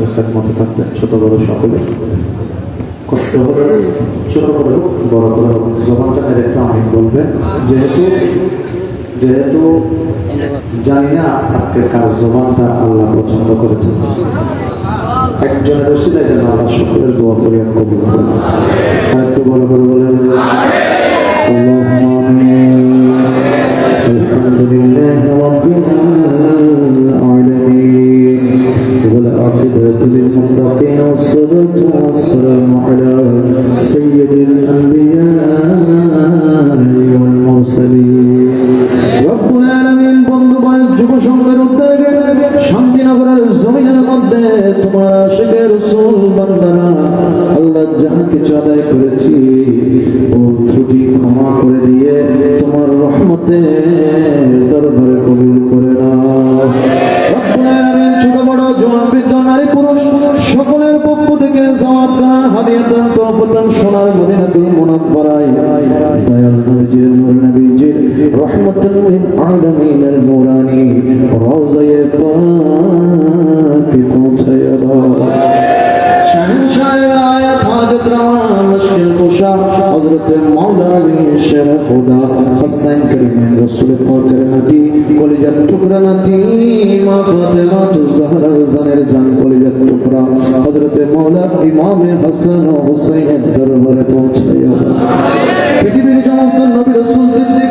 আমাদের খেদমতে থাকবেন ছোট বড় সকলে কষ্ট হবে ছোট করে হোক বড় করে হোক জবানটা মেরে একটু আমি বলবেন যেহেতু যেহেতু জানি না আজকের কার জবানটা আল্লাহ পছন্দ করেছেন একজনের রসিলায় যেন আল্লাহ শুক্রের দোয়া ফরিয়াদ কবুল করেন আর একটু বড় করে বলেন اللهم آمين الحمد لله رب العالمين দরবারে কবুল করে নাও। ছোট, বড়, জোয়ান, বৃদ্ধ, নারী, পুরুষ, সকলের পক্ষ থেকে জাওয়াত করা হাদিয়াতান তোফাতান সোনার মদিনাতুল মুনাফফারায় দয়াল নবীজির রহমাতুল আলামিনের নূরানি, রওজায়ে পাকে। حضرت مولا علی شرف خدا حسین کریم رسول پاک نبی কলিজার টুকরা নাতি, মা ফাতেমা তু জাহরা জানের জান কলিজার টুকরা। হযরতে মাওলা পৃথিবীর সমস্ত নবী রাসূল সিদ্দিক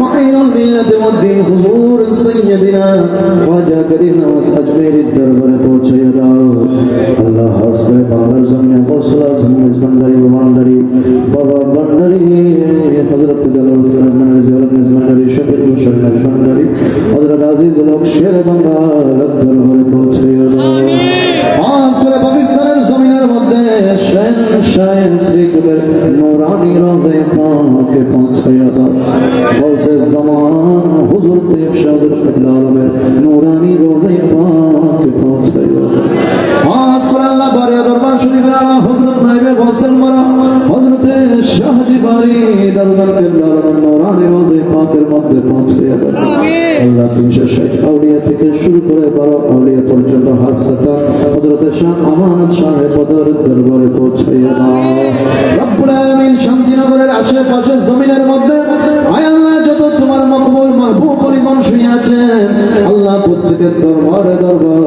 محي الملة مدين حضور سيدنا خواجہ کریم نواز اجمیری دربارے پہنچے داؤ اللہ حسن بابر زمین حوصلہ زمین بندری و بندری بابا بندری حضرت دلوستان বাড়ি দরবার নূরানি রোজে পাকের মধ্যে পৌঁছায়া দাও আল্লাহ তিনশো ষাট আউলিয়া থেকে শুরু করে বারো আউলিয়া পর্যন্ত হাসাতা হজরত শাহ আমানত শাহে পদর দরবারে পৌঁছাইয়া দাও রব্বুল আলামিন শান্তিনগরের আশেপাশের জমিনের মধ্যে আয় আল্লাহ যত তোমার মকবুল মাহবুব পরিমাণ শুনিয়াছেন আল্লাহ প্রত্যেকের দরবারে দরবারে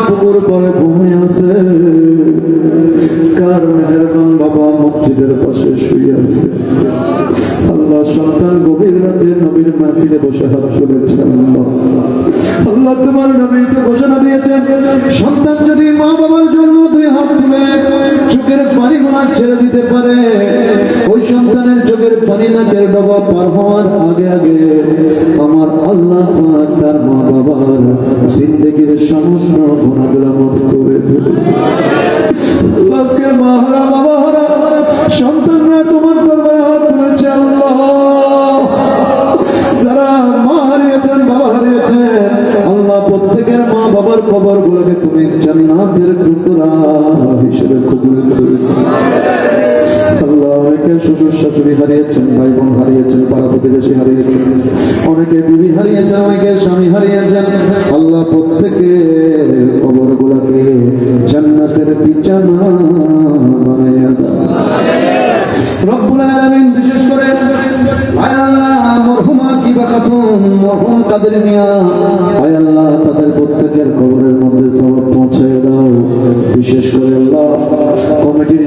পুকুর পরে ঘুমিয়ে আছে। কার মেহেরবান বাবা মসজিদের পাশে শুয়ে আছে। আল্লাহ সন্তান গভীর রাতে নবীর মাহফিলে বসে হাত তুলেছে আল্লাহ তোমার নবীকে ঘোষণা দিয়েছেন, সন্তান যদি মা বাবার জন্য দুই হাত তুলে চোখের পানি গোনা ছেড়ে দিতে পারে, ওই সন্তানের চোখের পানি নাকের ডবা পার হওয়ার আগে আগে আমার আল্লাহ তার মা বাবার জিন্দগির সমস্ত গুণাগুলো মাফ করে দেবে মা হারা হারিয়েছেন ভাই বোন হারিয়েছেন, পাড়া প্রতিবেশী হারিয়েছেন, অনেকে বিবি হারিয়েছেন, অনেকে স্বামী হারিয়েছেন। আল্লাহ প্রত্যেকে কবর গুলাকে জান্নাতের বিছানা বানাইয়া রব্বুল বিশেষ করে আল্লাহ, মরহুমা কিবা খাতুন মরহুম কাদের মিয়া?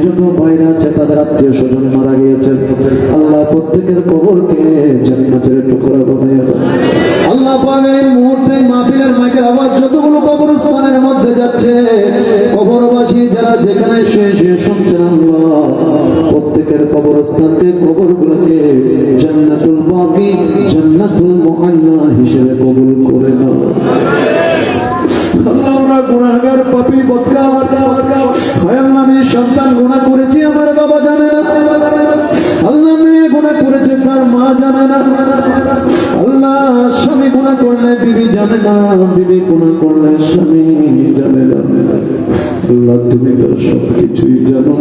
যত ভাইরা আছে তাদের আত্মীয় স্বজন মারা গিয়েছেন আল্লাহ প্রত্যেকের কবরকে জান্নাতের টুকরা বানাইয়া আল্লাহ পাক এই মুহূর্তে মাহফিলের মাইকের আওয়াজ যতগুলো কবরস্থানের মধ্যে যাচ্ছে কবরবাসী যারা যেখানে শুয়ে শুয়ে শুনছেন আল্লাহ প্রত্যেকের কবরস্থানকে কবরগুলোকে জান্নাতুল বাকি জান্নাতুল মুআল্লা হিসেবে কবুল করে নাও। আল্লাহ, আমরা গুনাহগার পাপী বদকা সন্তান গুনাহ করেছি, আমার বাবা জানে না। আল্লাহ মেয়ে গুনাহ করেছে, তার মা জানে না। আল্লাহ স্বামী গুনাহ করলে বিবি জানে না, বিবি গুনাহ করলে স্বামী জানে না। আল্লাহ, তুমি তো সব কিছুই জানো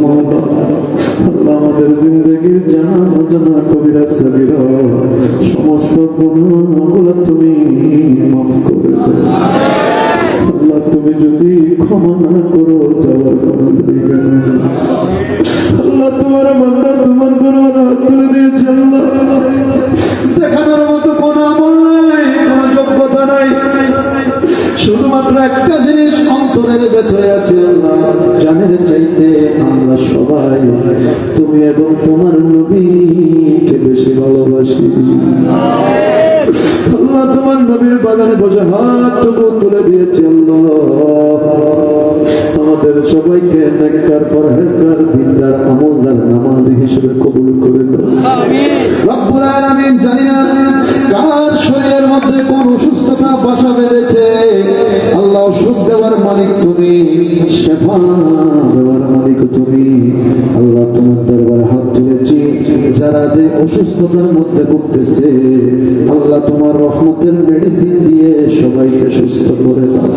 আল্লাহ আমাদের জিন্দগির জানা কবিরা সমস্ত গুনাহগুলো তুমি মাফ করে আল্লাহ, তুমি যদি ক্ষমা না করো আল্লাহ, তোমার বান্দা তোমার দরবারে তুলে দিয়েছে দেখানোর মতো কোনো আমল নাই, কোনো যোগ্যতা নাই। শুধুমাত্র একটা জিনিস অন্তরের ভেতরে আছে, আল্লাহ। জানের চাইতে আমরা সবাই, তুমি এবং তোমার নবীকে বেশি ভালোবাসি। আল্লাহ তোমার নবীর বাগানে বসে হাতটুকু তুলে দিয়েছে আল্লাহ। আমাদের সবাইকে নেককার পরহেজগার দিনদার আমলদার নামাজি হিসেবে কবুল করে রব্বুল আলামিন জানি না কার শরীরের মধ্যে কোন অসুস্থতা বাসা বেঁধেছে। আল্লাহ অসুখ দেওয়ার মালিক তুমি শেফা দেওয়ার মালিক তুমি। আল্লাহ তোমার দরবারে হাত তুলেছি। যারা যে অসুস্থতার মধ্যে ভুগতেছে আল্লাহ তোমার রহমতের মেডিসিন দিয়ে সবাইকে সুস্থ করে দাও।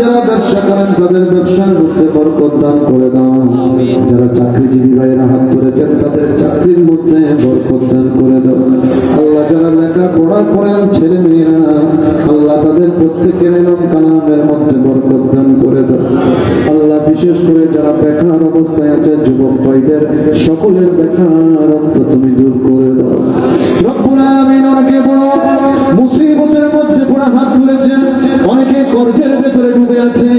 যারা ব্যবসা করেন তাদের ব্যবসার মধ্যে বরকত দান করে দাও। যারা চাকরিজীবী ভাইয়েরা হাত তুলেছেন তাদের চাকরির মধ্যে বরকত দান করে দাও। আল্লাহ যারা লেখাপড়া করেন ছেলে মেয়েরা আল্লাহ তাদের প্রত্যেকের এলম কালামের মধ্যে বরকত দান করে দাও। আল্লাহ বিশেষ করে যারা বেকার অবস্থায় আছে যুবক ভাইদের সকলের বেকার তুমি দূর করে দাও। অনেকে বড় মুসিবতের মধ্যে পুরো হাত তুলেছেন অনেকে কর্জের ভেতরে ডুবে আছে।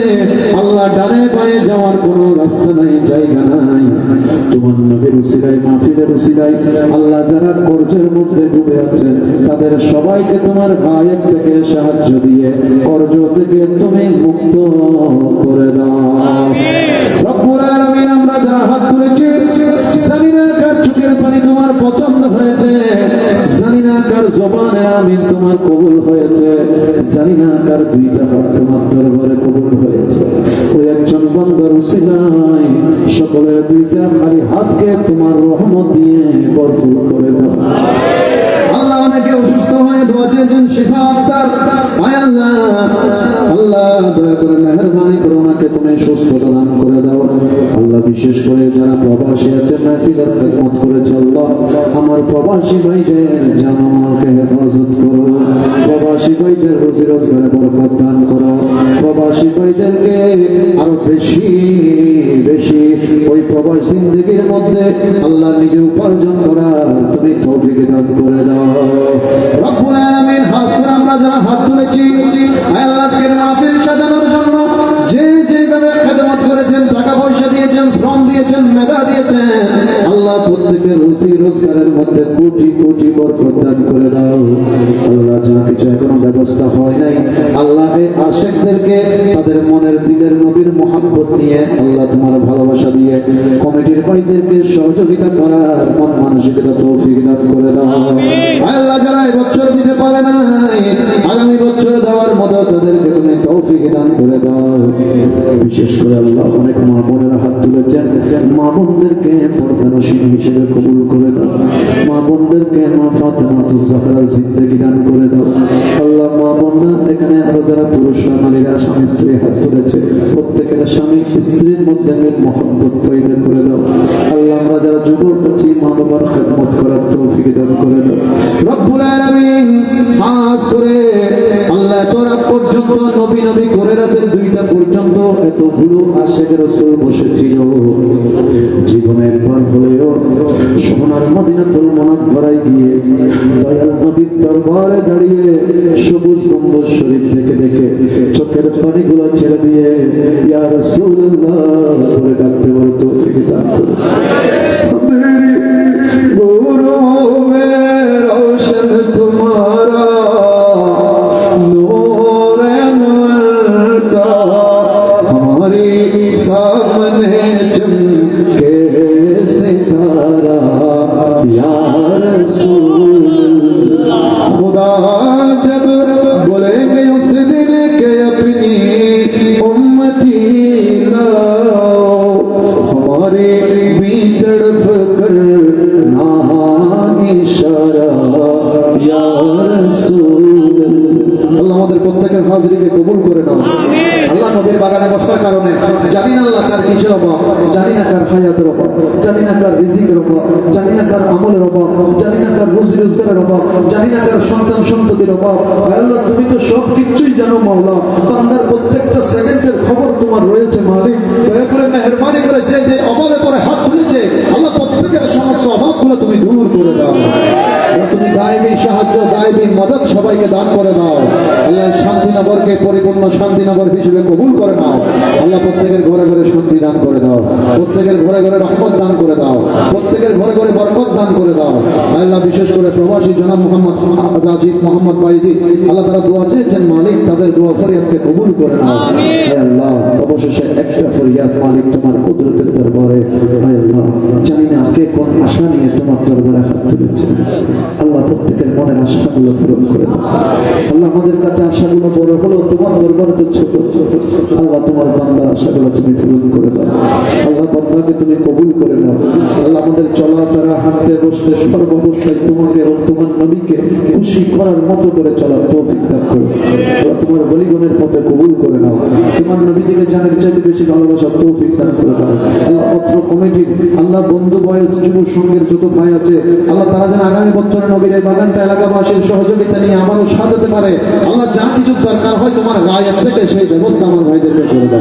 আল্লাহ ডানে পায়ে যাওয়ার কোনো রাস্তা নাই, জায়গা নাই। তোমার নবীর মাহফিলের উসিলাই আল্লাহ যারা কর্জের মধ্যে ডুবে আছে তাদের সবাইকে তোমার গায়েব থেকে সাহায্য দিয়ে কর্জ থেকে তুমি মুক্ত করে দাও। জবানে আমি তোমার কবুল হয়েছে। জানি না কার দুইটা হাত তোমার দরবারে কবুল হয়েছে। ওই একজন বন্দর উসিলাই সকলের দুইটা খালি হাতকে তোমার রহমত দিয়ে ভরপুর করে দাও। আল্লাহ অনেকে অসুস্থ হয়ে ধোয়াছে চেয়েছেন, শিফা আল্লাহ বিশেষ করে যারা প্রবাসী আছে মাহফিলের খেদমত করেছে আল্লাহ। আমার প্রবাসী ভাইদের জানামাকে হেফাজত করো। প্রবাসী ভাইদের রুজি রোজগারে বরকত দান করো। প্রবাসী ভাইদেরকে আরও বেশি বেশি ওই প্রবাস জিন্দগির মধ্যে আল্লাহ নিজে উপার্জন করা তুমি তৌফিক দান করে দাও। আমরা যারা হাত তুলেছি, আল্লাহ আজকের জন্য যে দিয়েছেন শ্রম দিয়েছেন মেধা দিয়েছেন আল্লাহ প্রত্যেকের রুচি রোজগারের মধ্যে কোটি কোটি বরকত দান করে দাও। আল্লাহ যা কিছু এখনও ব্যবস্থা হয় নাই। আল্লাহ এই আশেকদেরকে তাদের মনের দিলের নবীর মহাব্বত নিয়ে আল্লাহ তোমার ভালোবাসা দিয়ে কমিটির ভাইদেরকে সহযোগিতা করার মন মানসিকতা তৌফিক দান করে দাও। আল্লাহ যারা এবছর দিতে পারে নাই আগামী বছর দেওয়ার মতো তাদেরকে তুমি তৌফিক দান করে দাও। বিশেষ করে আল্লাহ অনেক মা বোনের হাত তুলেছেন। মা বোনদেরকে পর্দানসীন হিসেবে কবুল করে দাও। মা বোনদেরকে মা ফাতেমা তুজাহরা জিন্দেগি দান করে দাও। আল্লাহ মা বোনরা, এখানে আরও যারা পুরুষরা নারীরা, স্বামী, স্ত্রী হাত তুলেছে, প্রত্যেকের স্বামী স্ত্রীর মধ্যে আমি মহব্বত তৈরি করে দাও। আল্লাহ আমরা যারা যুবক আছি, মা বাবার খেদমত করার তৌফিক দান করে দাও। রব্বুল আলামিন খাস করে আল্লাহ এত রাত পর্যন্ত নবী নবী করে রাতের দুইটা পর্যন্ত এতগুলো আশেখ রসুল বসেছিল। জীবনে একবার হলেও সোনার মদিনাতুল ভরাই গিয়ে দয়াল নবীর দরবারে দাঁড়িয়ে সবুজ গম্বুজ শরীর দেখে দেখে চোখের পানিগুলো ছেড়ে দিয়ে, ইয়া রাসূলুল্লাহ বলে ডাকতে বলতো তৌফিক দান হাজরিকে কবুল করে নাও। আল্লাহ নবীর বাগানে বসার কারণে জানি না আল্লাহ কার কিসের অভাব জানি না কার হায়াতের অভাব জানি না কার রিজিকের অভাব জানি না কার আমলের অভাব জানি না কার রুজি রোজগারের অভাব জানি না কার সন্তান সন্ততির অভাব। আল্লাহ তুমি তো সব কিছুই জানো মাওলা। বান্দার প্রত্যেকটা সেকেন্ডের খবর তোমার রয়েছে মালিক। দয়া করে মেহরবানি করে যে যে অভাবে পরে হাত তুলেছে আল্লাহ প্রত্যেকের সমস্ত অভাবগুলো তুমি দূর করে দাও। গায়েবী সাহায্য গায়েবী মদত সবাইকে দান করে দাও। আল্লাহ শান্তিনগরকে পরিপূর্ণ শান্তিনগর হিসেবে কবুল করে নাও। আল্লাহ প্রত্যেকের ঘরে ঘরে শান্তি দান করে দাও। প্রত্যেকের ঘরে ঘরে রহমত দান করে দাও। প্রত্যেকের ঘরে ঘরে বরকত দান করে দাও। আল্লাহ বিশেষ করে প্রবাসী জনাব মোহাম্মদ রাজিদ মোহাম্মদ বাইজি আল্লাহ তারা দোয়া চেয়েছেন মালিক তাদের দোয়া ফরিয়াদকে কবুল করে নাও। আল্লাহ অবশেষে একটা ফরিয়াদ মালিক তোমার কুদরতের দরবারে। আল্লাহ জানি না কে কোন আশা নিয়ে তোমার দরবারে হাত তুলেছে। আল্লাহ প্রত্যেকের মনের আশাগুলো পূরণ করে আল্লাহ আমাদের কাছে আশাগুলো বড় হলো তোমার দরবারে তো ছোট আল্লাহ তোমার বান্দার আশাগুলো তুমি পূরণ করে দাও। আল্লাহ বান্দাকে তুমি কবুল করে নাও। আল্লাহ আমাদের চলাফেরা, হাঁটতে, বসতে, সর্বাবস্থায় তোমাকে ও তোমার নবীকে খুশি করার মতো করে চলার তৌফিক দান করো। তোমার বলিগণের পথে কবুল করে নাও। তোমার নবীজিকে জানের চাইতে বেশি ভালোবাসার তৌফিক দান করে দাও। আল্লাহ পত্র কমিটির, আল্লাহ বন্ধু বয়স যুব সঙ্গের যত ভাই আছে, আল্লাহ তারা যেন আগামী বছরে নবীর এই বাগানটা এলাকাবাসীর সহযোগিতা নিয়ে আমারও সাজাতে পারে। আমরা যা কিছু দরকার হয় তোমার গায়ে থেকে সেই ব্যবস্থা আমার ভাইদেরকে করে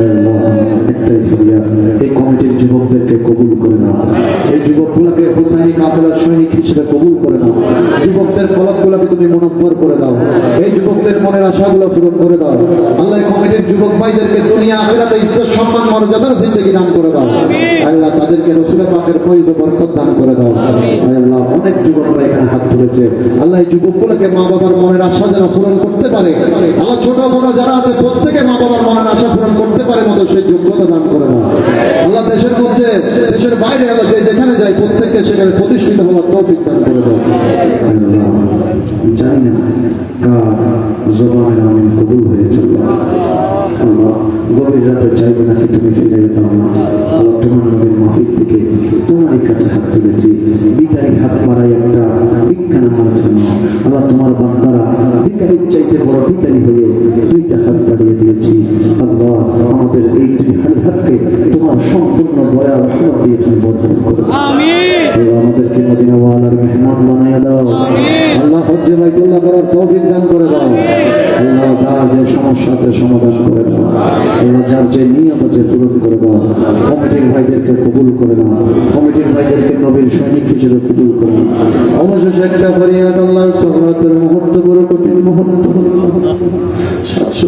আল্লাহ, একটাই ফরিয়াদ এই কমিটির যুবকদেরকে কবুল করে নাও। এই যুবকগুলোকে হুসাইনি কাফেলার সৈনিক হিসেবে কবুল করে নাও। যুবকদের কলকগুলোকে তুমি মনোব্বর করে দাও। এই যুবকদের মনের আশাগুলো পূরণ করে দাও। আল্লাহ কমিটির যুবক ভাইদেরকে দুনিয়া আখেরাতে ইজ্জত সম্মান মর্যাদার জিন্দগি দান করে দাও। আল্লাহ তাদেরকে রসুলের পাকের ফৈজ ও বরকত দান করে দাও। আল্লাহ অনেক যুবকরা এখানে হাত তুলেছে আল্লাহ এই যুবকগুলোকে মা বাবার মনের আশা যেন পূরণ করতে পারে। আল্লাহ ছোট বড় যারা আছে প্রত্যেকে মা বাবার মনের আশা পূরণ করতে পারে মতো সেই যোগ্যতা দান করে দাও আল্লাহ দেশের মধ্যে, দেশের বাইরে আল্লাহ যে যেখানে যায়, প্রত্যেককে সেখানে প্রতিষ্ঠিত হওয়ার তৌফিক দান করে দাও। জানি না জবানের কবুল গভীর রাতে চাইবে তুমি ফিরে না। তোমার নবীর মাফিক থেকে তোমারই কাছে হাত তুলেছি। বিকারি হাত বাড়াই একটা বিজ্ঞান আমার জন্য। আল্লাহ তোমার বান্দারা বিকারির চাইতে বড় বিকারি হয়ে সম্পূর্ণ রহমত দিয়ে তুমি করে আল্লাহ আমাদেরকে মদিনাওয়ালার মেহমান বানিয়ে দাও। আল্লাহ হজ্জে বাইতুল্লাহ করার তৌফিক দান করে দাও। আল্লাহ যার যে সমস্যা আছে সমাধান করে দাও। আল্লাহ যার যে নিয়ত আছে পূরণ করে দাও। কমিটির ভাইদেরকে কবুল করে নাও। কমিটির ভাইদেরকে নবীর সৈনিক হিসেবে কবুল করে নাও। অবশেষে একটা ফরিয়াদ আল্লাহ সহরাতের মুহূর্ত বড় কঠিন মুহূর্ত।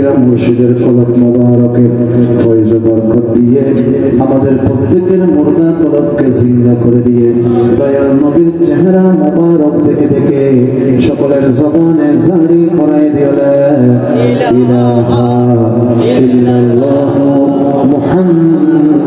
পেরা মুর্শিদের কলক মোবারকে। ফয়েজ বরকত দিয়ে আমাদের প্রত্যেকের মুর্দা কলককে জিন্দা করে দিয়ে দয়াল নবীর চেহারা মোবারক দেখে দেখে সকলের জবানে জারি করাই দিলে। ইলাহা ইল্লাল্লাহ মুহাম্মাদ